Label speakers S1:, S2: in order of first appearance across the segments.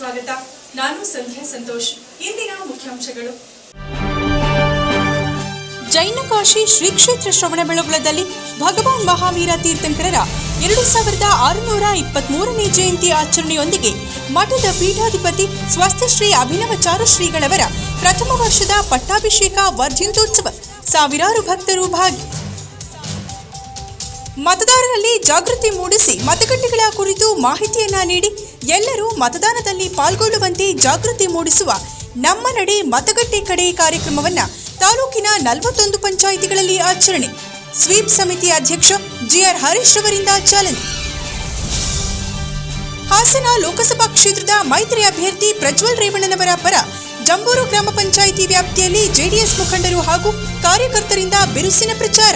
S1: ಸ್ವಾಗತ. ನಾನು ಸಂಧ್ಯಾ ಸಂತೋಷ್. ಇಂದಿನ ಮುಖ್ಯಾಂಶಗಳು. ಜೈನ ಕಾಶಿ ಶ್ರೀ ಕ್ಷೇತ್ರ ಶ್ರವಣಬೆಳಗೊಳದಲ್ಲಿ ಭಗವಾನ್ ಮಹಾವೀರ ತೀರ್ಥಂಕರರ ಎರಡು ಸಾವಿರದ ಆರುನೂರ ಇಪ್ಪತ್ಮೂರನೇ ಜಯಂತಿ ಆಚರಣೆಯೊಂದಿಗೆ ಮಠದ ಪೀಠಾಧಿಪತಿ ಸ್ವಸ್ಥಶ್ರೀ ಅಭಿನವ ಶ್ರೀಗಳವರ ಪ್ರಥಮ ವರ್ಷದ ಪಟ್ಟಾಭಿಷೇಕ ವರ್ಜಿಂದೋತ್ಸವ ಸಾವಿರಾರು ಭಕ್ತರು ಭಾಗಿ ಮತದಾರರಲ್ಲಿ ಜಾಗೃತಿ ಮೂಡಿಸಿ ಮತಗಟ್ಟೆಗಳ ಕುರಿತು ಮಾಹಿತಿಯನ್ನ ನೀಡಿ ಎಲ್ಲರೂ ಮತದಾನದಲ್ಲಿ ಪಾಲ್ಗೊಳ್ಳುವಂತೆ ಜಾಗೃತಿ ಮೂಡಿಸುವ ನಮ್ಮ ನಡೆ ಮತಗಟ್ಟೆ ಕಡೆ ಕಾರ್ಯಕ್ರಮವನ್ನು ತಾಲೂಕಿನ ನಲವತ್ತೊಂದು ಪಂಚಾಯಿತಿಗಳಲ್ಲಿ ಆಚರಣೆ. ಸ್ವೀಪ್ ಸಮಿತಿ ಅಧ್ಯಕ್ಷ ಜಿಆರ್ ಹರೀಶ್ ಅವರಿಂದ ಚಾಲನೆ. ಹಾಸನ ಲೋಕಸಭಾ ಕ್ಷೇತ್ರದ ಮೈತ್ರಿ ಅಭ್ಯರ್ಥಿ ಪ್ರಜ್ವಲ್ ರೇವಣ್ಣನವರ ಪರ ಜಂಬೂರು ಗ್ರಾಮ ಪಂಚಾಯಿತಿ ವ್ಯಾಪ್ತಿಯಲ್ಲಿ ಜೆಡಿಎಸ್ ಮುಖಂಡರು ಹಾಗೂ ಕಾರ್ಯಕರ್ತರಿಂದ ಬಿರುಸಿನ ಪ್ರಚಾರ.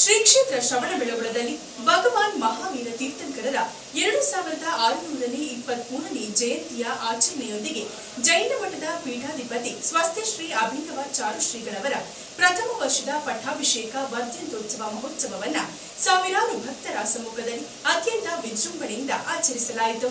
S1: ಶ್ರೀ ಕ್ಷೇತ್ರ ಶ್ರವಣ ಬೆಳಗುಳದಲ್ಲಿ ಭಗವಾನ್ ಮಹಾವೀರ ತೀರ್ಥಂಕರರ ಎರಡು ಸಾವಿರದ ಆರುನೂರನೇ ಇಪ್ಪತ್ಮೂರನೇ ಜಯಂತಿಯ ಆಚರಣೆಯೊಂದಿಗೆ ಜೈನ ಮಠದ ಪೀಠಾಧಿಪತಿ ಸ್ವಸ್ಥಶ್ರೀ ಅಭಿನವ ಚಾರುಶ್ರೀಗಳವರ ಪ್ರಥಮ ವರ್ಷದ ಪಟ್ಟಾಭಿಷೇಕ ವರ್ಧಂತ್ಯೋತ್ಸವ ಮಹೋತ್ಸವವನ್ನ ಸಾವಿರಾರು ಭಕ್ತರ ಸಮ್ಮುಖದಲ್ಲಿ ಅತ್ಯಂತ ವಿಜೃಂಭಣೆಯಿಂದ ಆಚರಿಸಲಾಯಿತು.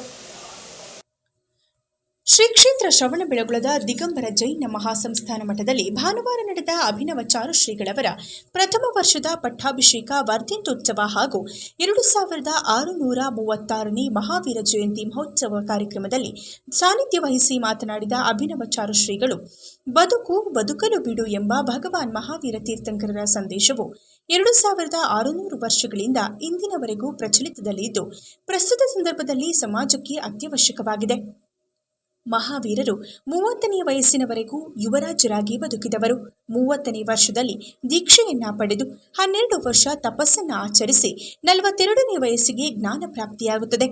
S1: ಶ್ರೀ ಕ್ಷೇತ್ರ ಶ್ರವಣಬೆಳಗೊಳದ ದಿಗಂಬರ ಜೈನ ಮಹಾಸಂಸ್ಥಾನ ಮಠದಲ್ಲಿ ಭಾನುವಾರ ನಡೆದ ಅಭಿನವ ಚಾರುಶ್ರೀಗಳವರ ಪ್ರಥಮ ವರ್ಷದ ಪಟ್ಟಾಭಿಷೇಕ ವರ್ಧಂತ್ಯೋತ್ಸವ ಹಾಗೂ ಎರಡು ಸಾವಿರದ ಆರುನೂರ ಮೂವತ್ತಾರನೇ ಮಹಾವೀರ ಜಯಂತಿ ಮಹೋತ್ಸವ ಕಾರ್ಯಕ್ರಮದಲ್ಲಿ ಸಾನ್ನಿಧ್ಯ ವಹಿಸಿ ಮಾತನಾಡಿದ ಅಭಿನವ ಚಾರುಶ್ರೀಗಳು, ಬದುಕು ಬದುಕಲು ಬಿಡು ಎಂಬ ಭಗವಾನ್ ಮಹಾವೀರ ತೀರ್ಥಂಕರರ ಸಂದೇಶವು ಎರಡು ಸಾವಿರದ ಆರುನೂರು ವರ್ಷಗಳಿಂದ ಇಂದಿನವರೆಗೂ ಪ್ರಚಲಿತದಲ್ಲಿದ್ದು, ಪ್ರಸ್ತುತ ಸಂದರ್ಭದಲ್ಲಿ ಸಮಾಜಕ್ಕೆ ಅತ್ಯವಶ್ಯಕವಾಗಿದೆ. ಮಹಾವೀರರು ಮೂವತ್ತನೇ ವಯಸ್ಸಿನವರೆಗೂ ಯುವರಾಜರಾಗಿ ಬದುಕಿದವರು. ಮೂವತ್ತನೇ ವರ್ಷದಲ್ಲಿ ದೀಕ್ಷೆಯನ್ನ ಪಡೆದು ಹನ್ನೆರಡು ವರ್ಷ ತಪಸ್ಸನ್ನ ಆಚರಿಸಿ ನಲವತ್ತೆರಡನೇ ವಯಸ್ಸಿಗೆ ಜ್ಞಾನ ಪ್ರಾಪ್ತಿಯಾಗುತ್ತದೆ.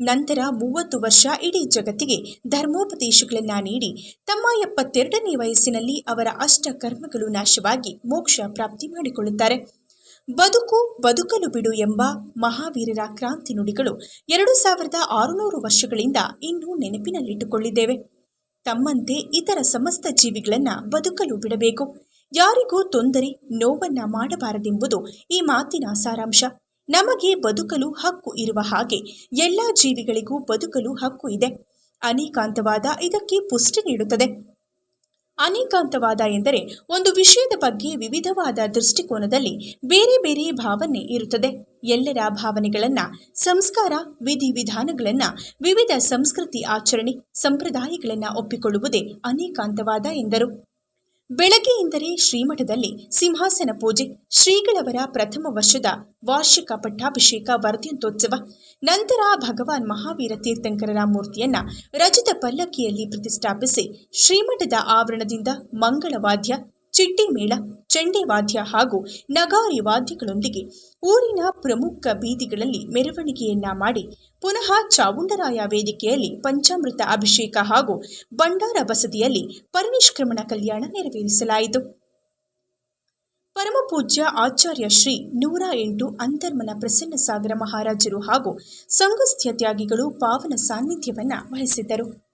S1: ನಂತರ ಮೂವತ್ತು ವರ್ಷ ಇಡೀ ಜಗತ್ತಿಗೆ ಧರ್ಮೋಪದೇಶಗಳನ್ನ ನೀಡಿ ತಮ್ಮ ಎಪ್ಪತ್ತೆರಡನೇ ವಯಸ್ಸಿನಲ್ಲಿ ಅವರ ಅಷ್ಟ ಕರ್ಮಗಳು ನಾಶವಾಗಿ ಮೋಕ್ಷ ಪ್ರಾಪ್ತಿ ಮಾಡಿಕೊಳ್ಳುತ್ತಾರೆ. ಬದುಕು ಬದುಕಲು ಬಿಡು ಎಂಬ ಮಹಾವೀರರ ಕ್ರಾಂತಿ ನುಡಿಗಳು ಎರಡು ಸಾವಿರದ ಆರುನೂರು ವರ್ಷಗಳಿಂದ ಇನ್ನೂ ನೆನಪಿನಲ್ಲಿಟ್ಟುಕೊಳ್ಳಿದ್ದೇವೆ. ತಮ್ಮಂತೆ ಇತರ ಸಮಸ್ತ ಜೀವಿಗಳನ್ನ ಬದುಕಲು ಬಿಡಬೇಕು. ಯಾರಿಗೂ ತೊಂದರೆ, ನೋವನ್ನ ಮಾಡಬಾರದೆಂಬುದು ಈ ಮಾತಿನ ಸಾರಾಂಶ. ನಮಗೆ ಬದುಕಲು ಹಕ್ಕು ಇರುವ ಹಾಗೆ ಎಲ್ಲ ಜೀವಿಗಳಿಗೂ ಬದುಕಲು ಹಕ್ಕು ಇದೆ. ಅನೇಕಾಂತವಾದ ಇದಕ್ಕೆ ಪುಷ್ಟಿ ನೀಡುತ್ತದೆ. ಅನೇಕಾಂತವಾದ ಎಂದರೆ ಒಂದು ವಿಷಯದ ಬಗ್ಗೆ ವಿವಿಧವಾದ ದೃಷ್ಟಿಕೋನದಲ್ಲಿ ಬೇರೆ ಬೇರೆ ಭಾವನೆ ಇರುತ್ತದೆ. ಎಲ್ಲರ ಭಾವನೆಗಳನ್ನು, ಸಂಸ್ಕಾರ ವಿಧಿವಿಧಾನಗಳನ್ನು ವಿವಿಧ ಸಂಸ್ಕೃತಿ ಆಚರಣೆ, ಸಂಪ್ರದಾಯಗಳನ್ನು ಒಪ್ಪಿಕೊಳ್ಳುವುದೇ ಅನೇಕಾಂತವಾದ ಎಂದರು. ಬೆಳಗ್ಗೆ ಎಂದರೆ ಶ್ರೀಮಠದಲ್ಲಿ ಸಿಂಹಾಸನ ಪೂಜೆ, ಶ್ರೀಗಳವರ ಪ್ರಥಮ ವರ್ಷದ ವಾರ್ಷಿಕ ಪಟ್ಟಾಭಿಷೇಕ ವರದಿಯಂತೋತ್ಸವ ನಂತರ ಭಗವಾನ್ ಮಹಾವೀರ ತೀರ್ಥಂಕರರ ಮೂರ್ತಿಯನ್ನ ರಜತ ಪಲ್ಲಕ್ಕಿಯಲ್ಲಿ ಪ್ರತಿಷ್ಠಾಪಿಸಿ ಶ್ರೀಮಠದ ಆವರಣದಿಂದ ಮಂಗಳವಾದ್ಯ ಚಿಟ್ಟಿ ಮೇಳ ಚಂಡೆ ವಾದ್ಯ ಹಾಗೂ ನಗಾರಿ ವಾದ್ಯಗಳೊಂದಿಗೆ ಊರಿನ ಪ್ರಮುಖ ಬೀದಿಗಳಲ್ಲಿ ಮೆರವಣಿಗೆಯನ್ನ ಮಾಡಿ ಪುನಃ ಚಾವುಂಡರಾಯ ವೇದಿಕೆಯಲ್ಲಿ ಪಂಚಾಮೃತ ಅಭಿಷೇಕ ಹಾಗೂ ಭಂಡಾರ ಬಸದಿಯಲ್ಲಿ ಪರಿನಿಷ್ಕ್ರಮಣ ಕಲ್ಯಾಣ ನೆರವೇರಿಸಲಾಯಿತು. ಪರಮಪೂಜ್ಯ ಆಚಾರ್ಯ ಶ್ರೀ ನೂರ ಎಂಟು ಅಂತರ್ಮನ ಪ್ರಸನ್ನ ಸಾಗರ ಮಹಾರಾಜರು ಹಾಗೂ ಸಂಘಸ್ಥ್ಯ ತ್ಯಾಗಿಗಳು ಪಾವನ ಸಾನ್ನಿಧ್ಯವನ್ನು ವಹಿಸಿದ್ದರು.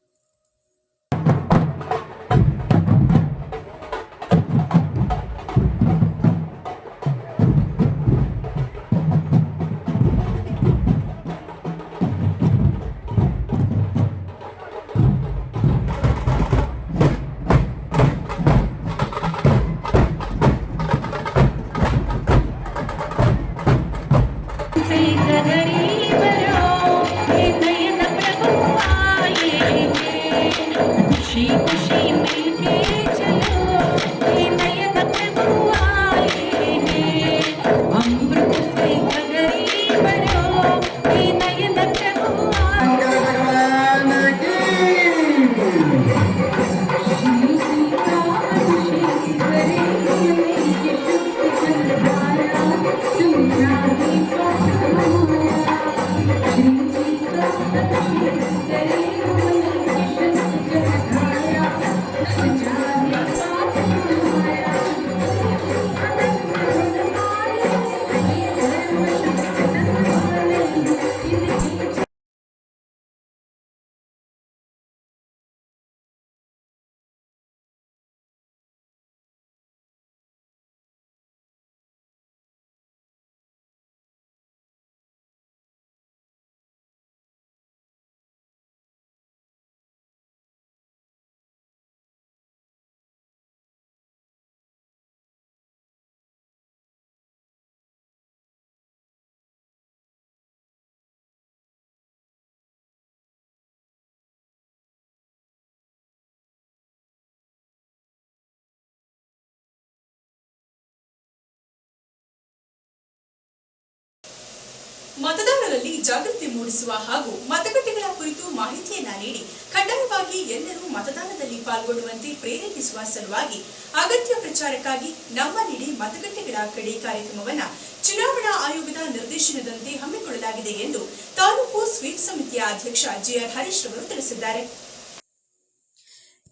S1: ಮತದಾರರಲ್ಲಿ ಜಾಗೃತಿ ಮೂಡಿಸುವ ಹಾಗೂ ಮತಗಟ್ಟೆಗಳ ಕುರಿತು ಮಾಹಿತಿಯನ್ನ ನೀಡಿ ಕಡ್ಡಾಯವಾಗಿ ಎಲ್ಲರೂ ಮತದಾನದಲ್ಲಿ ಪಾಲ್ಗೊಳ್ಳುವಂತೆ ಪ್ರೇರೇಪಿಸುವ ಸಲುವಾಗಿ ಅಗತ್ಯ ಪ್ರಚಾರಕ್ಕಾಗಿ ನಮ್ಮ ನೀಡಿ ಮತಗಟ್ಟೆಗಳ ಕಡೆ ಕಾರ್ಯಕ್ರಮವನ್ನ ಚುನಾವಣಾ ಆಯೋಗದ ನಿರ್ದೇಶನದಂತೆ ಹಮ್ಮಿಕೊಳ್ಳಲಾಗಿದೆ ಎಂದು ತಾಲೂಕು ಸ್ವೀಪ್ ಸಮಿತಿಯ ಅಧ್ಯಕ್ಷ ಜಿಆರ್ ಹರೀಶ್ ಅವರು ತಿಳಿಸಿದ್ದಾರೆ.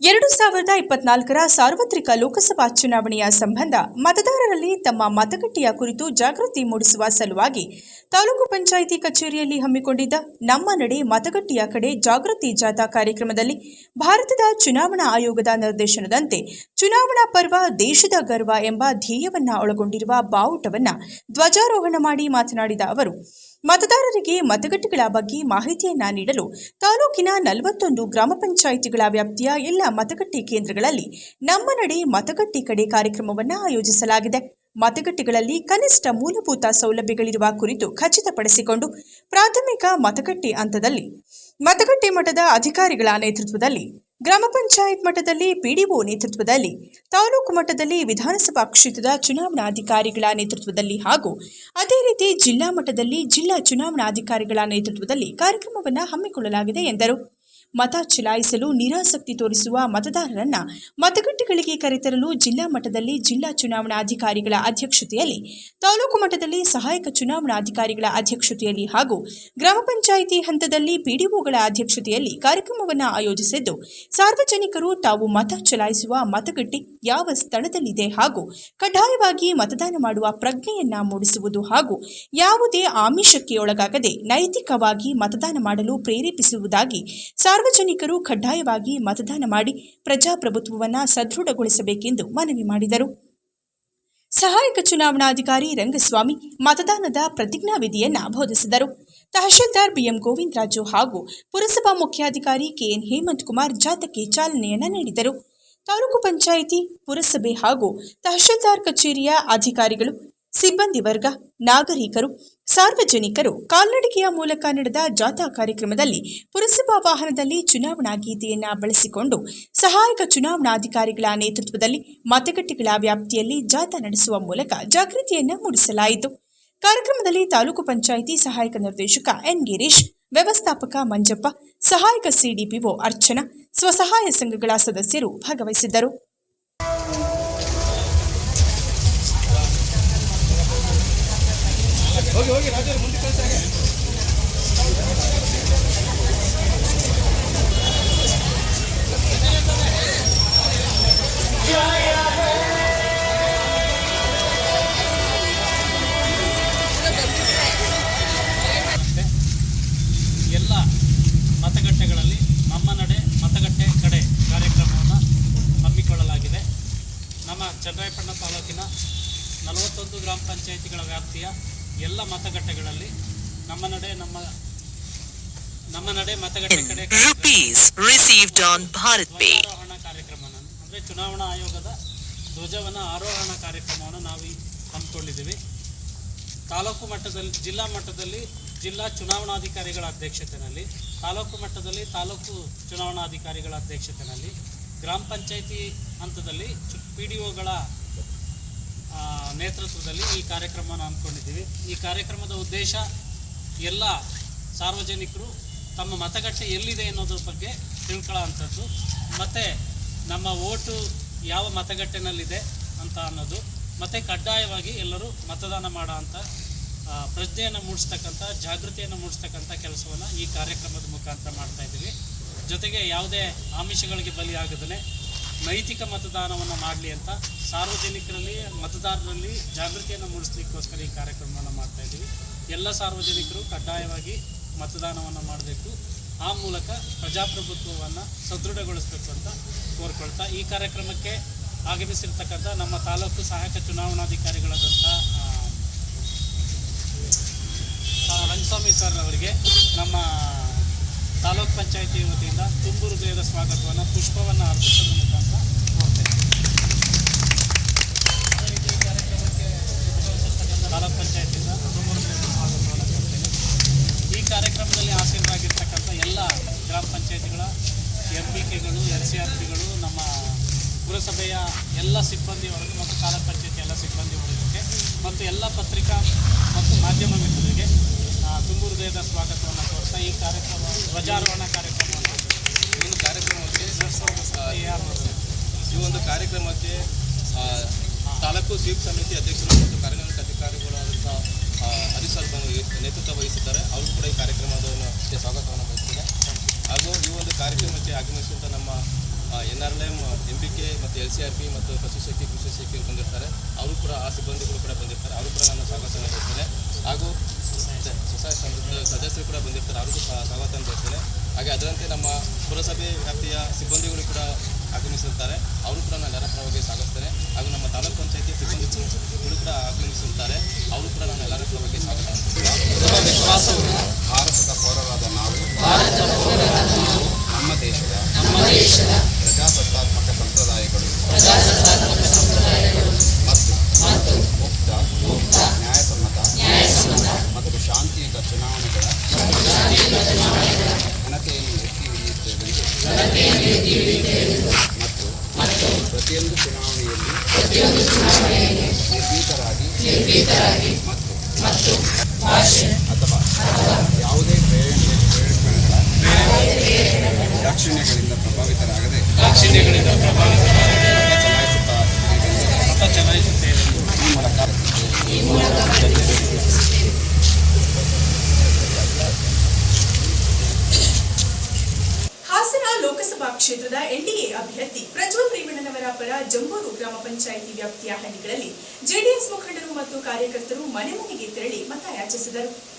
S1: ಎರಡು ಸಾವಿರದ ಇಪ್ಪತ್ನಾಲ್ಕರ ಸಾರ್ವತ್ರಿಕ ಲೋಕಸಭಾ ಚುನಾವಣೆಯ ಸಂಬಂಧ ಮತದಾರರಲ್ಲಿ ತಮ್ಮ ಮತಗಟ್ಟೆಯ ಕುರಿತು ಜಾಗೃತಿ ಮೂಡಿಸುವ ಸಲುವಾಗಿ ತಾಲೂಕು ಪಂಚಾಯಿತಿ ಕಚೇರಿಯಲ್ಲಿ ಹಮ್ಮಿಕೊಂಡಿದ್ದ ನಮ್ಮ ನಡೆ ಮತಗಟ್ಟೆಯ ಕಡೆ ಜಾಗೃತಿ ಜಾಥಾ ಕಾರ್ಯಕ್ರಮದಲ್ಲಿ ಭಾರತದ ಚುನಾವಣಾ ಆಯೋಗದ ನಿರ್ದೇಶನದಂತೆ ಚುನಾವಣಾ ಪರ್ವ ದೇಶದ ಗರ್ವ ಎಂಬ ಧ್ಯೇಯವನ್ನ ಒಳಗೊಂಡಿರುವ ಬಾವುಟವನ್ನು ಧ್ವಜಾರೋಹಣ ಮಾಡಿ ಮಾತನಾಡಿದ ಅವರು ಮತದಾರರಿಗೆ ಮತಗಟ್ಟೆಗಳ ಬಗ್ಗೆ ಮಾಹಿತಿಯನ್ನ ನೀಡಲು ತಾಲೂಕಿನ ನಲವತ್ತೊಂದು ಗ್ರಾಮ ಪಂಚಾಯಿತಿಗಳ ವ್ಯಾಪ್ತಿಯ ಎಲ್ಲ ಮತಗಟ್ಟೆ ಕೇಂದ್ರಗಳಲ್ಲಿ ನಮ್ಮ ನಡೆ ಮತಗಟ್ಟೆ ಕಡೆ ಕಾರ್ಯಕ್ರಮವನ್ನು ಆಯೋಜಿಸಲಾಗಿದೆ. ಮತಗಟ್ಟೆಗಳಲ್ಲಿ ಕನಿಷ್ಠ ಮೂಲಭೂತ ಸೌಲಭ್ಯಗಳಿರುವ ಕುರಿತು ಖಚಿತಪಡಿಸಿಕೊಂಡು ಪ್ರಾಥಮಿಕ ಮತಗಟ್ಟೆ ಹಂತದಲ್ಲಿ ಮತಗಟ್ಟೆ ಮಠದ ಅಧಿಕಾರಿಗಳ ನೇತೃತ್ವದಲ್ಲಿ ಗ್ರಾಮ ಪಂಚಾಯತ್ ಮಟ್ಟದಲ್ಲಿ ಪಿಡಿಒ ನೇತೃತ್ವದಲ್ಲಿ, ತಾಲೂಕು ಮಟ್ಟದಲ್ಲಿ ವಿಧಾನಸಭಾ ಕ್ಷೇತ್ರದ ಚುನಾವಣಾಧಿಕಾರಿಗಳ ನೇತೃತ್ವದಲ್ಲಿ ಹಾಗೂ ಅದೇ ರೀತಿ ಜಿಲ್ಲಾ ಮಟ್ಟದಲ್ಲಿ ಜಿಲ್ಲಾ ಚುನಾವಣಾಧಿಕಾರಿಗಳ ನೇತೃತ್ವದಲ್ಲಿ ಕಾರ್ಯಕ್ರಮವನ್ನು ಹಮ್ಮಿಕೊಳ್ಳಲಾಗಿದೆ ಎಂದರು. ಮತ ಚಲಾಯಿಸಲು ನಿರಾಸಕ್ತಿ ತೋರಿಸುವ ಮತದಾರರನ್ನ ಮತಗಟ್ಟೆಗಳಿಗೆ ಕರೆತರಲು ಜಿಲ್ಲಾ ಮಟ್ಟದಲ್ಲಿ ಜಿಲ್ಲಾ ಚುನಾವಣಾಧಿಕಾರಿಗಳ ಅಧ್ಯಕ್ಷತೆಯಲ್ಲಿ, ತಾಲೂಕು ಮಟ್ಟದಲ್ಲಿ ಸಹಾಯಕ ಚುನಾವಣಾಧಿಕಾರಿಗಳ ಅಧ್ಯಕ್ಷತೆಯಲ್ಲಿ ಹಾಗೂ ಗ್ರಾಮ ಪಂಚಾಯಿತಿ ಹಂತದಲ್ಲಿ ಪಿಡಿಒಗಳ ಅಧ್ಯಕ್ಷತೆಯಲ್ಲಿ ಕಾರ್ಯಕ್ರಮವನ್ನು ಆಯೋಜಿಸಿದ್ದು, ಸಾರ್ವಜನಿಕರು ತಾವು ಮತ ಚಲಾಯಿಸುವ ಮತಗಟ್ಟೆ ಯಾವ ಸ್ಥಳದಲ್ಲಿದೆ ಹಾಗೂ ಕಡ್ಡಾಯವಾಗಿ ಮತದಾನ ಮಾಡುವ ಪ್ರಜ್ಞೆಯನ್ನ ಮೂಡಿಸುವುದು ಹಾಗೂ ಯಾವುದೇ ಆಮಿಷಕ್ಕೆ ಒಳಗಾಗದೆ ನೈತಿಕವಾಗಿ ಮತದಾನ ಮಾಡಲು ಪ್ರೇರೇಪಿಸುವುದಾಗಿ ಸಾರ್ವಜನಿಕರು ಕಡ್ಡಾಯವಾಗಿ ಮತದಾನ ಮಾಡಿ ಪ್ರಜಾಪ್ರಭುತ್ವವನ್ನು ಸದೃಢಗೊಳಿಸಬೇಕೆಂದು ಮನವಿ ಮಾಡಿದರು. ಸಹಾಯಕ ಚುನಾವಣಾಧಿಕಾರಿ ರಂಗಸ್ವಾಮಿ ಮತದಾನದ ಪ್ರತಿಜ್ಞಾವಿಧಿಯನ್ನು ಬೋಧಿಸಿದರು. ತಹಶೀಲ್ದಾರ್ ಬಿಎಂ ಗೋವಿಂದರಾಜು ಹಾಗೂ ಪುರಸಭಾ ಮುಖ್ಯಾಧಿಕಾರಿ ಕೆಎನ್ ಹೇಮಂತ್ ಕುಮಾರ್ ಜಾಥಾಕ್ಕೆ ಚಾಲನೆಯನ್ನು ನೀಡಿದರು. ತಾಲೂಕು ಪಂಚಾಯಿತಿ, ಪುರಸಭೆ ಹಾಗೂ ತಹಶೀಲ್ದಾರ್ ಕಚೇರಿಯ ಅಧಿಕಾರಿಗಳು ಸಿಬ್ಬಂದಿ ವರ್ಗ, ನಾಗರಿಕರು, ಸಾರ್ವಜನಿಕರು ಕಾಲ್ನಡಿಗೆಯ ಮೂಲಕ ನಡೆದ ಜಾಥಾ ಕಾರ್ಯಕ್ರಮದಲ್ಲಿ ಪುರಸಭಾ ವಾಹನದಲ್ಲಿ ಚುನಾವಣಾ ಗೀತೆಯನ್ನು ಬಳಸಿಕೊಂಡು ಸಹಾಯಕ ಚುನಾವಣಾಧಿಕಾರಿಗಳ ನೇತೃತ್ವದಲ್ಲಿ ಮತಗಟ್ಟೆಗಳ ವ್ಯಾಪ್ತಿಯಲ್ಲಿ ಜಾಥಾ ನಡೆಸುವ ಮೂಲಕ ಜಾಗೃತಿಯನ್ನು ಮೂಡಿಸಲಾಯಿತು. ಕಾರ್ಯಕ್ರಮದಲ್ಲಿ ತಾಲೂಕು ಪಂಚಾಯಿತಿ ಸಹಾಯಕ ನಿರ್ದೇಶಕ ಎನ್ ಗಿರೀಶ್, ವ್ಯವಸ್ಥಾಪಕ ಮಂಜಪ್ಪ, ಸಹಾಯಕ ಸಿಡಿಪಿಒ ಅರ್ಚನಾ, ಸ್ವಸಹಾಯ ಸಂಘಗಳ ಸದಸ್ಯರು ಭಾಗವಹಿಸಿದ್ದರು.
S2: ಹೋಗಿ ಹೋಗಿ ರಾಜರು ಮುಂದೆ ಕಳ್ಸಾಗೆ
S3: ಎಲ್ಲ ಮತಗಟ್ಟೆಗಳಲ್ಲಿ ನಮ್ಮ ನಡೆ, ಮತಗಟ್ಟೆ ಕಡೆ ಕಾರ್ಯಕ್ರಮವನ್ನು ಹಮ್ಮಿಕೊಳ್ಳಲಾಗಿದೆ. ನಮ್ಮ ಚನ್ನರಾಯಪಟ್ಟಣ ತಾಲೂಕಿನ ನಲವತ್ತೊಂದು ಗ್ರಾಮ ಪಂಚಾಯಿತಿಗಳ ವ್ಯಾಪ್ತಿಯ ಎಲ್ಲ ಮತಗಟ್ಟೆಗಳಲ್ಲಿ ನಮ್ಮ ನಡೆ ನಮ್ಮ ನಮ್ಮ ನಡೆ ಮತಗಟ್ಟೆ ಕಡೆ. ಧ್ವಜಾರೋಹಣ ಕಾರ್ಯಕ್ರಮನ ಅಂದರೆ ಚುನಾವಣಾ ಆಯೋಗದ ಧ್ವಜವನ್ನು ಆರೋಹಣ ಕಾರ್ಯಕ್ರಮವನ್ನು ನಾವು ಹಮ್ಮಿಕೊಂಡಿದ್ದೀವಿ ತಾಲೂಕು ಮಟ್ಟದಲ್ಲಿ ಜಿಲ್ಲಾ ಮಟ್ಟದಲ್ಲಿ ಜಿಲ್ಲಾ ಚುನಾವಣಾಧಿಕಾರಿಗಳ ಅಧ್ಯಕ್ಷತೆಯಲ್ಲಿ ತಾಲೂಕು ಮಟ್ಟದಲ್ಲಿ ತಾಲೂಕು ಚುನಾವಣಾಧಿಕಾರಿಗಳ ಅಧ್ಯಕ್ಷತೆಯಲ್ಲಿ ಗ್ರಾಮ ಪಂಚಾಯಿತಿ ಹಂತದಲ್ಲಿ ಪಿ ಡಿ ಒಗಳ ನೇತೃತ್ವದಲ್ಲಿ ಈ ಕಾರ್ಯಕ್ರಮವನ್ನು ಹಮ್ಮಿಕೊಂಡಿದ್ದೀವಿ ಈ ಕಾರ್ಯಕ್ರಮದ ಉದ್ದೇಶ ಎಲ್ಲ ಸಾರ್ವಜನಿಕರು ತಮ್ಮ ಮತಗಟ್ಟೆ ಎಲ್ಲಿದೆ ಅನ್ನೋದ್ರ ಬಗ್ಗೆ ತಿಳ್ಕೊಳ್ಳೋ ಅಂಥದ್ದು ಮತ್ತು ನಮ್ಮ ಓಟು ಯಾವ ಮತಗಟ್ಟೆನಲ್ಲಿದೆ ಅಂತ ಅನ್ನೋದು, ಮತ್ತು ಕಡ್ಡಾಯವಾಗಿ ಎಲ್ಲರೂ ಮತದಾನ ಮಾಡೋ ಅಂಥ ಪ್ರಜ್ಞೆಯನ್ನು ಮೂಡಿಸ್ತಕ್ಕಂಥ, ಜಾಗೃತಿಯನ್ನು ಮೂಡಿಸ್ತಕ್ಕಂಥ ಕೆಲಸವನ್ನು ಈ ಕಾರ್ಯಕ್ರಮದ ಮುಖಾಂತರ ಮಾಡ್ತಾಯಿದ್ದೀವಿ ಜೊತೆಗೆ ಯಾವುದೇ ಆಮಿಷಗಳಿಗೆ ಬಲಿಯಾಗದೇ ನೈತಿಕ ಮತದಾನವನ್ನು ಮಾಡಲಿ ಅಂತ ಸಾರ್ವಜನಿಕರಲ್ಲಿ, ಮತದಾರರಲ್ಲಿ ಜಾಗೃತಿಯನ್ನು ಮೂಡಿಸ್ಲಿಕ್ಕೋಸ್ಕರ ಈ ಕಾರ್ಯಕ್ರಮವನ್ನು ಮಾಡ್ತಾ ಇದ್ದೀವಿ. ಎಲ್ಲ ಸಾರ್ವಜನಿಕರು ಕಡ್ಡಾಯವಾಗಿ ಮತದಾನವನ್ನು ಮಾಡಬೇಕು. ಆ ಮೂಲಕ ಪ್ರಜಾಪ್ರಭುತ್ವವನ್ನು ಸದೃಢಗೊಳಿಸಬೇಕು ಅಂತ ಕೋರ್ಕೊಳ್ತಾ ಈ ಕಾರ್ಯಕ್ರಮಕ್ಕೆ ಆಗಮಿಸಿರ್ತಕ್ಕಂಥ ನಮ್ಮ ತಾಲೂಕು ಸಹಾಯಕ ಚುನಾವಣಾಧಿಕಾರಿಗಳಾದಂಥ ರಂಗಸ್ವಾಮಿ ಸರ್ ಅವರಿಗೆ ನಮ್ಮ ತಾಲೂಕ್ ಪಂಚಾಯಿತಿ ವತಿಯಿಂದ ತುಂಬು ಹೃದಯದ ಸ್ವಾಗತವನ್ನು, ಪುಷ್ಪವನ್ನು ಅರ್ಪಿಸೋದ್ರ ಮುಖಾಂತರ ಕೋರ್ತೇನೆ ಅದೇ ರೀತಿ ಈ ಕಾರ್ಯಕ್ರಮಕ್ಕೆ ಭಾಗವಹಿಸಿರ್ತಕ್ಕಂಥ ತಾಲೂಕ್ ಪಂಚಾಯತಿಯಿಂದ ತುಂಬು ಹೃದಯದ ಸ್ವಾಗತವನ್ನು ಕೋರ್ತೇನೆ ಈ ಕಾರ್ಯಕ್ರಮದಲ್ಲಿ ಆಸೀನರಾಗಿರ್ತಕ್ಕಂಥ ಎಲ್ಲ ಗ್ರಾಮ ಪಂಚಾಯತಿಗಳ ಎಂ ಪಿ ಪಿಗಳು ನಮ್ಮ ಪುರಸಭೆಯ ಎಲ್ಲ ಸಿಬ್ಬಂದಿ ವರ್ಗ ಮತ್ತು ಕಾಲ ಪಂಚಾಯತಿ ಎಲ್ಲ ಸಿಬ್ಬಂದಿ ವರ್ಗಕ್ಕೆ ಮತ್ತು ಎಲ್ಲ ಪತ್ರಿಕಾ ಮತ್ತು ಮಾಧ್ಯಮ ಮಿತ್ರರಿಗೆ ತುಂಬು ಹೃದಯದ ಸ್ವಾಗತವನ್ನು ತೋರಿಸ್ತಾ ಈ ಕಾರ್ಯಕ್ರಮ ಧ್ವಜಾರೋಹಣ ಕಾರ್ಯಕ್ರಮವನ್ನು
S2: ಈ ಒಂದು ಕಾರ್ಯಕ್ರಮಕ್ಕೆ? ಈ ಒಂದು ಕಾರ್ಯಕ್ರಮಕ್ಕೆ ತಾಲೂಕು ಸ್ವೀಪ್ ಸಮಿತಿ ಅಧ್ಯಕ್ಷರು ಮತ್ತು ಕಾರ್ಯನಿರ್ವಾಹಕ ಅಧಿಕಾರಿಗಳಾದಂಥ ಹರೀಶ್ ಸರ್ ನೇತೃತ್ವ ವಹಿಸಿದ್ದಾರೆ ಅವರು ಕೂಡ ಈ ಕಾರ್ಯಕ್ರಮದ ಸ್ವಾಗತವನ್ನು ಬಯಸ್ತಾರೆ ಹಾಗೂ ಈ ಒಂದು ಕಾರ್ಯಕ್ರಮಕ್ಕೆ ಆಗಮಿಸಿದಂಥ ನಮ್ಮ N R M M B K ಮತ್ತು ಎಲ್ ಸಿ ಆರ್ ಪಿ ಮತ್ತು ಪಶುಶಕ್ತಿ ಕೃಷಿ ಶಕ್ತಿ ಬಂದಿರ್ತಾರೆ. ಅವರು ಕೂಡ ಆ ಸಿಬ್ಬಂದಿಗಳು ಕೂಡ ಬಂದಿರ್ತಾರೆ. ಅವರು ಕೂಡ ನಾನು ಸ್ವಾಗತವನ್ನು ಬಯಸ್ತೇನೆ ಹಾಗೂ ಸ್ವಸಹಾಯ ಸಂಘದ ಸದಸ್ಯರು ಕೂಡ ಬಂದಿರ್ತಾರೆ. ಅವ್ರಿಗೂ ಸ್ವಾಗತವನ್ನು ಬಯಸ್ತೇನೆ ಹಾಗೆ ಅದರಂತೆ ನಮ್ಮ ಪುರಸಭೆ ವ್ಯಾಪ್ತಿಯ ಸಿಬ್ಬಂದಿಗಳು ಕೂಡ ಆಗಮಿಸಿರ್ತಾರೆ. ಅವರು ಕೂಡ ನಾನು ಎಲ್ಲರ ಪರವಾಗಿ ಸ್ವಾಗತಿಸ್ತೇನೆ ಹಾಗೂ ನಮ್ಮ ತಾಲೂಕು ಪಂಚಾಯತಿ ಸಿಬ್ಬಂದಿಗಳು ಕೂಡ ಆಗಮಿಸಿರ್ತಾರೆ. ಅವರು ಕೂಡ ನಾನು ಎಲ್ಲರ ಪರವಾಗಿ ಸ್ವಾಗತ
S1: Nagasasat ಮತಯಾಚಿಸಿದರು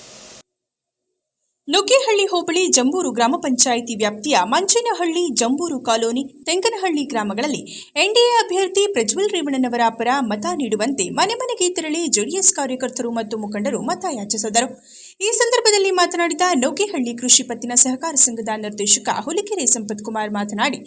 S1: ನುಗ್ಗೇಹಳ್ಳಿ ಹೋಬಳಿ ಜಂಬೂರು ಗ್ರಾಮ ಪಂಚಾಯಿತಿ ವ್ಯಾಪ್ತಿಯ ಮಂಚೇನಹಳ್ಳಿ ಜಂಬೂರು ಕಾಲೋನಿ ತೆಂಕನಹಳ್ಳಿ ಗ್ರಾಮಗಳಲ್ಲಿ ಎನ್ಡಿಎ ಅಭ್ಯರ್ಥಿ ಪ್ರಜ್ವಲ್ ರೇವಣ್ಣನವರ ಪರ ಮತ ನೀಡುವಂತೆ ಮನೆ ಮನೆಗೆ ತೆರಳಿ ಜೆಡಿಎಸ್ ಕಾರ್ಯಕರ್ತರು ಮತ್ತು ಮುಖಂಡರು ಮತಯಾಚಿಸಿದರು. ಈ ಸಂದರ್ಭದಲ್ಲಿ ಮಾತನಾಡಿದ ನೌಕೆಹಳ್ಳಿ ಕೃಷಿ ಪತ್ತಿನ ಸಹಕಾರ ಸಂಘದ ನಿರ್ದೇಶಕ ಹುಲಿಕೆರೆ ಸಂಪತ್ ಕುಮಾರ್ ಮಾತನಾಡಿ,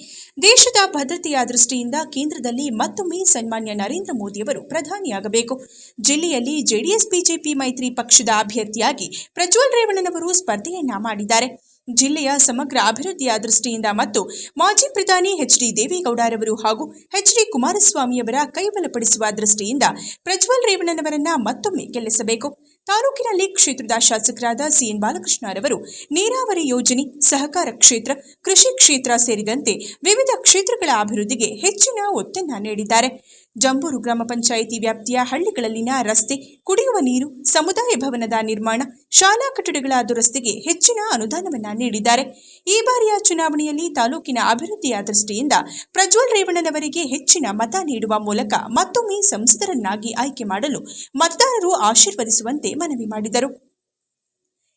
S1: ದೇಶದ ಭದ್ರತೆಯ ದೃಷ್ಟಿಯಿಂದ ಕೇಂದ್ರದಲ್ಲಿ ಮತ್ತೊಮ್ಮೆ ಸನ್ಮಾನ್ಯ ನರೇಂದ್ರ ಮೋದಿಯವರು ಪ್ರಧಾನಿಯಾಗಬೇಕು. ಜಿಲ್ಲೆಯಲ್ಲಿ ಜೆಡಿಎಸ್, ಬಿಜೆಪಿ ಮೈತ್ರಿ ಪಕ್ಷದ ಅಭ್ಯರ್ಥಿಯಾಗಿ ಪ್ರಜ್ವಲ್ ರೇವಣ್ಣನವರು ಸ್ಪರ್ಧೆಯನ್ನ ಮಾಡಿದ್ದಾರೆ. ಜಿಲ್ಲೆಯ ಸಮಗ್ರ ಅಭಿವೃದ್ಧಿಯ ದೃಷ್ಟಿಯಿಂದ ಮತ್ತು ಮಾಜಿ ಪ್ರಧಾನಿ ಎಚ್ ಡಿ ದೇವೇಗೌಡರವರು ಹಾಗೂ ಎಚ್ ಡಿ ಕುಮಾರಸ್ವಾಮಿಯವರ ಕೈಬಲಪಡಿಸುವ ದೃಷ್ಟಿಯಿಂದ ಪ್ರಜ್ವಲ್ ರೇವಣ್ಣನವರನ್ನ ಮತ್ತೊಮ್ಮೆ ಗೆಲ್ಲಿಸಬೇಕು. ತಾಲೂಕಿನಲ್ಲಿ ಕ್ಷೇತ್ರದ ಶಾಸಕರಾದ ಸಿಎನ್ ಬಾಲಕೃಷ್ಣರವರು ನೀರಾವರಿ ಯೋಜನೆ, ಸಹಕಾರ ಕ್ಷೇತ್ರ, ಕೃಷಿ ಕ್ಷೇತ್ರ ಸೇರಿದಂತೆ ವಿವಿಧ ಕ್ಷೇತ್ರಗಳ ಅಭಿವೃದ್ಧಿಗೆ ಹೆಚ್ಚಿನ ಒತ್ತನ್ನ ನೀಡಿದ್ದಾರೆ. ಜಂಬೂರು ಗ್ರಾಮ ಪಂಚಾಯಿತಿ ವ್ಯಾಪ್ತಿಯ ಹಳ್ಳಿಗಳಲ್ಲಿನ ರಸ್ತೆ, ಕುಡಿಯುವ ನೀರು, ಸಮುದಾಯ ಭವನದ ನಿರ್ಮಾಣ, ಶಾಲಾ ಕಟ್ಟಡಗಳ ದುರಸ್ತಿಗೆ ಹೆಚ್ಚಿನ ಅನುದಾನವನ್ನು ನೀಡಿದ್ದಾರೆ. ಈ ಬಾರಿಯ ಚುನಾವಣೆಯಲ್ಲಿ ತಾಲೂಕಿನ ಅಭಿವೃದ್ಧಿಯ ದೃಷ್ಟಿಯಿಂದ ಪ್ರಜ್ವಲ್ ರೇವಣ್ಣನವರಿಗೆ ಹೆಚ್ಚಿನ ಮತ ನೀಡುವ ಮೂಲಕ ಮತ್ತೊಮ್ಮೆ ಸಂಸದರನ್ನಾಗಿ ಆಯ್ಕೆ ಮಾಡಲು ಮತದಾರರು ಆಶೀರ್ವದಿಸುವಂತೆ ಮನವಿ ಮಾಡಿದರು.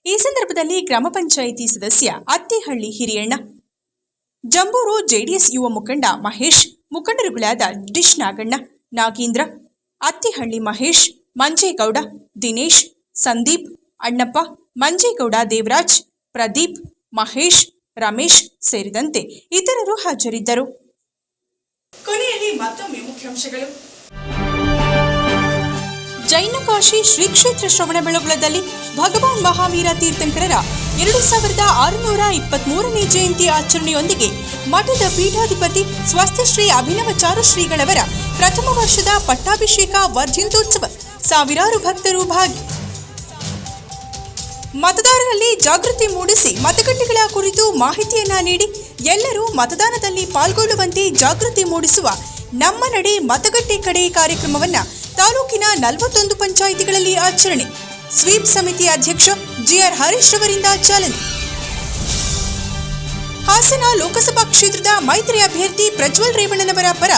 S1: ಈ ಸಂದರ್ಭದಲ್ಲಿ ಗ್ರಾಮ ಪಂಚಾಯಿತಿ ಸದಸ್ಯ ಅತ್ತಿಹಳ್ಳಿ ಹಿರಿಯಣ್ಣ, ಜಂಬೂರು ಜೆಡಿಎಸ್ ಯುವ ಮುಖಂಡ ಮಹೇಶ್ ಮುಖಂಡರುಗಳಾದ ಡಿಶ್ ನಾಗಣ್ಣ, ನಾಗೇಂದ್ರ, ಅತ್ತಿಹಳ್ಳಿ ಮಹೇಶ್, ಮಂಜೇಗೌಡ, ದಿನೇಶ್, ಸಂದೀಪ್, ಅಣ್ಣಪ್ಪ, ಮಂಜೇಗೌಡ, ದೇವರಾಜ್, ಪ್ರದೀಪ್, ಮಹೇಶ್, ರಮೇಶ್ ಸೇರಿದಂತೆ ಇತರರು ಹಾಜರಿದ್ದರು. ಕೊನೆಯಲ್ಲಿ ಮತ್ತೊಮ್ಮೆ ಮುಖ್ಯಾಂಶಗಳು. ಜೈನಕಾಶಿ ಶ್ರೀ ಕ್ಷೇತ್ರ ಶ್ರವಣಬೆಳಗೊಳದಲ್ಲಿ ಭಗವಾನ್ ಮಹಾವೀರ ತೀರ್ಥಂಕರರ ಎರಡು ಸಾವಿರದ ಆರುನೂರ ಇಪ್ಪತ್ಮೂರನೇ ಜಯಂತಿ ಆಚರಣೆಯೊಂದಿಗೆ ಮಠದ ಪೀಠಾಧಿಪತಿ ಸ್ವಸ್ಥಶ್ರೀ ಅಭಿನವ ಚಾರುಶ್ರೀಗಳವರ ಪ್ರಥಮ ವರ್ಷದ ಪಟ್ಟಾಭಿಷೇಕ ವರ್ಧಂತ್ಯೋತ್ಸವ ಸಾವಿರಾರು ಭಕ್ತರು ಭಾಗಿ ಮತದಾರರಲ್ಲಿ ಜಾಗೃತಿ ಮೂಡಿಸಿ ಮತಗಟ್ಟೆಗಳ ಕುರಿತು ಮಾಹಿತಿಯನ್ನ ನೀಡಿ ಎಲ್ಲರೂ ಮತದಾನದಲ್ಲಿ ಪಾಲ್ಗೊಳ್ಳುವಂತೆ ಜಾಗೃತಿ ಮೂಡಿಸುವ ನಮ್ಮ ನಡೆ ಮತಗಟ್ಟೆ ಕಡೆ ಕಾರ್ಯಕ್ರಮವನ್ನ ತಾಲೂಕಿನ ನಲವತ್ತೊಂದು ಪಂಚಾಯಿತಿಗಳಲ್ಲಿ ಆಚರಣೆ. ಸ್ವೀಪ್ ಸಮಿತಿ ಅಧ್ಯಕ್ಷ ಜಿಆರ್ ಹರೀಶ್ ರವರಿಂದ ಚಾಲನೆ. ಹಾಸನ ಲೋಕಸಭಾ ಕ್ಷೇತ್ರದ ಮೈತ್ರಿ ಅಭ್ಯರ್ಥಿ ಪ್ರಜ್ವಲ್ ರೇವಣ್ಣನವರ ಪರ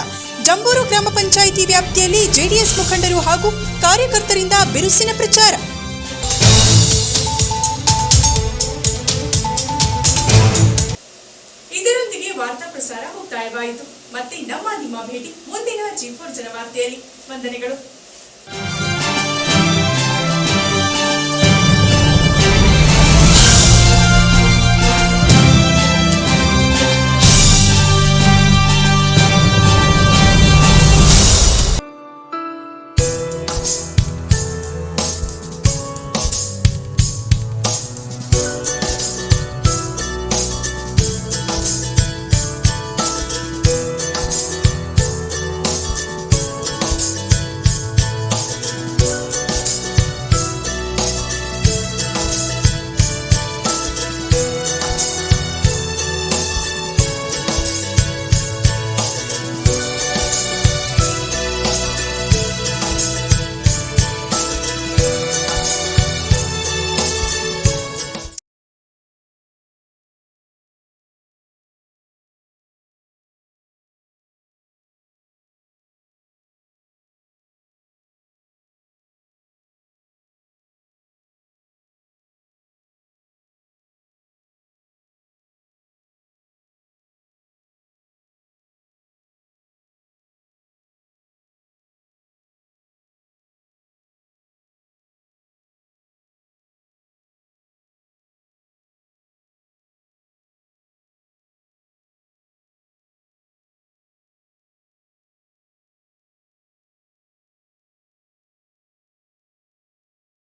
S1: ಜಂಬೂರು ಗ್ರಾಮ ಪಂಚಾಯಿತಿ ವ್ಯಾಪ್ತಿಯಲ್ಲಿ ಜೆಡಿಎಸ್ ಮುಖಂಡರು ಹಾಗೂ ಕಾರ್ಯಕರ್ತರಿಂದ ಬಿರುಸಿನ ಪ್ರಚಾರ. ಇದರೊಂದಿಗೆ ವಾರ್ತಾ ಪ್ರಸಾರ ಮುಕ್ತಾಯವಾಯಿತು. ಮತ್ತೆ ನಮ್ಮ ನಿಮ್ಮ ಭೇಟಿ ಮುಂದಿನ ಜಿ ಫೋರ್ ಜನವಾರ್ತೆಯಲ್ಲಿ. ವಂದನೆಗಳು.